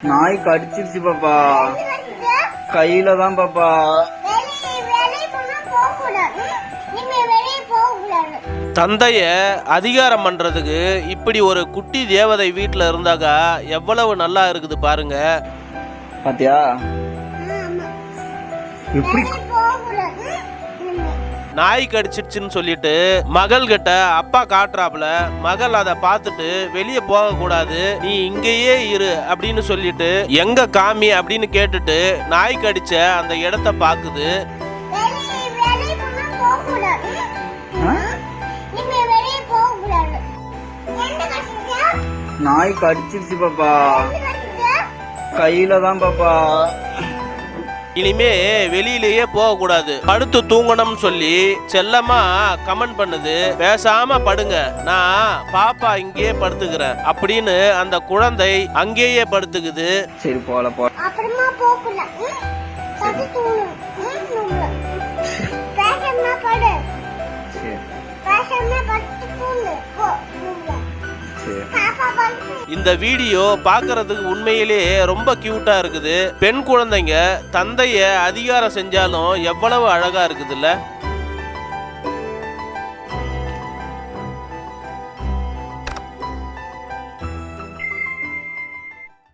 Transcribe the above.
நாய் கடிச்சிருச்சு பாப்பா. கையில தான் பாப்பா தந்தைய அதிகாரம் பண்றதுக்கு இப்படி ஒரு குட்டி தேவதை வீட்டில் இருந்தாக்கா எவ்வளவு நல்லா இருக்குது பாருங்க. பாத்தியா? ஆமா. எப்படி நாய் கடிச்சிடுச்சுன்னு சொல்லிட்டு மகள் கிட்ட அப்பா காட்டுறாப்புல மகள் அதை பார்த்துட்டு வெளியே போக கூடாது நீ இங்கேயே இரு அப்படின்னு சொல்லிட்டு எங்க காமி? அப்படின்னு கேட்டுட்டு நாய் கடிச்ச அந்த இடத்த பாக்குது நாய் கடிச்சிருச்சு பாப்பா. கையில தான் பாப்பா. இனிமே வெளியிலேயே போக கூடாது படுத்து தூங்கணும்னு சொல்லி செல்லமா கமெண்ட் பண்ணுது. பேசாம படுங்க. நான் பாப்பா இங்கேயே படுத்துக்கிறேன். அப்படின்னு அந்த குழந்தை அங்கேயே படுத்துக்குது. சரி போல போ அப்புறமா போக இந்த வீடியோ பார்க்கறதுக்கு உண்மையிலேயே ரொம்ப கியூட்டா இருக்குது. பெண் குழந்தைங்க தந்தைய அதிகாரம் செஞ்சாலும் எவ்வளவு அழகா இருக்குதுல்ல?